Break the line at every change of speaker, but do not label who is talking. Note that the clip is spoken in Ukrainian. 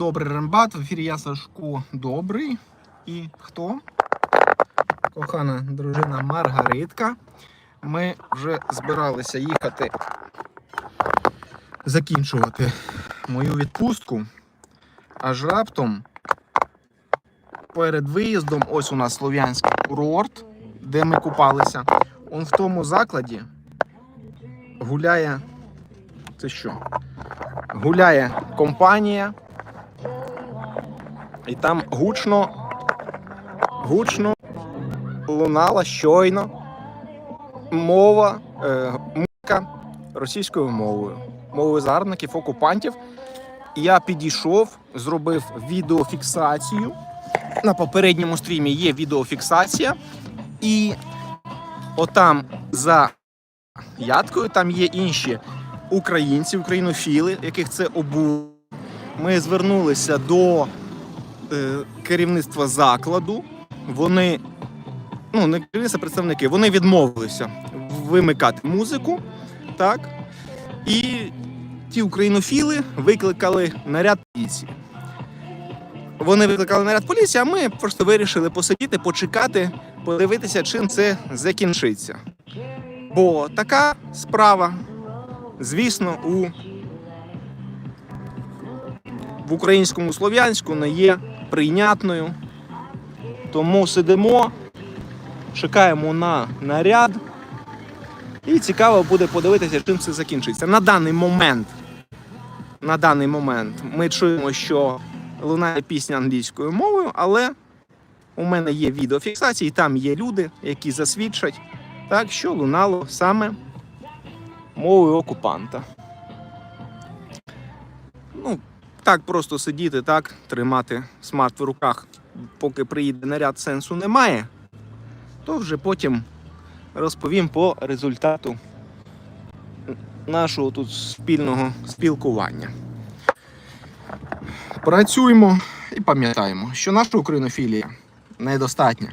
Добрий рембат. В ефірі я Сашко Добрий. І хто? Кохана дружина Маргаритка. Ми вже збиралися їхати закінчувати мою відпустку. Аж раптом перед виїздом, ось у нас слов'янський курорт, де ми купалися. Он в тому закладі гуляє. Це що? Гуляє компанія. І там гучно, гучно лунала щойно мова, е, музика російською мовою, мовою загарбників, окупантів. Я підійшов, зробив відеофіксацію. На попередньому стрімі є відеофіксація. І отам за ядкою там є інші українці, українофіли, яких це обув. Ми звернулися до керівництва закладу. Вони, ну не керівництво, а представники, вони відмовилися вимикати музику. Так? І ті українофіли викликали наряд поліції. Вони викликали наряд поліції, а ми просто вирішили посидіти, почекати, подивитися, чим це закінчиться. Бо така справа, звісно, у в українському слов'янську не є прийнятною. Тому сидимо, чекаємо на наряд. І цікаво буде подивитися, чим це закінчиться. На даний момент, на даний момент ми чуємо, що лунає пісня англійською мовою, але у мене є відеофіксації, там є люди, які засвідчать, так, що лунало саме мовою окупанта. Ну, так просто сидіти, так, тримати смарт в руках, поки приїде наряд, сенсу немає, то вже потім розповім по результату нашого тут спільного спілкування. Працюємо і пам'ятаємо, що наша українофілія недостатня.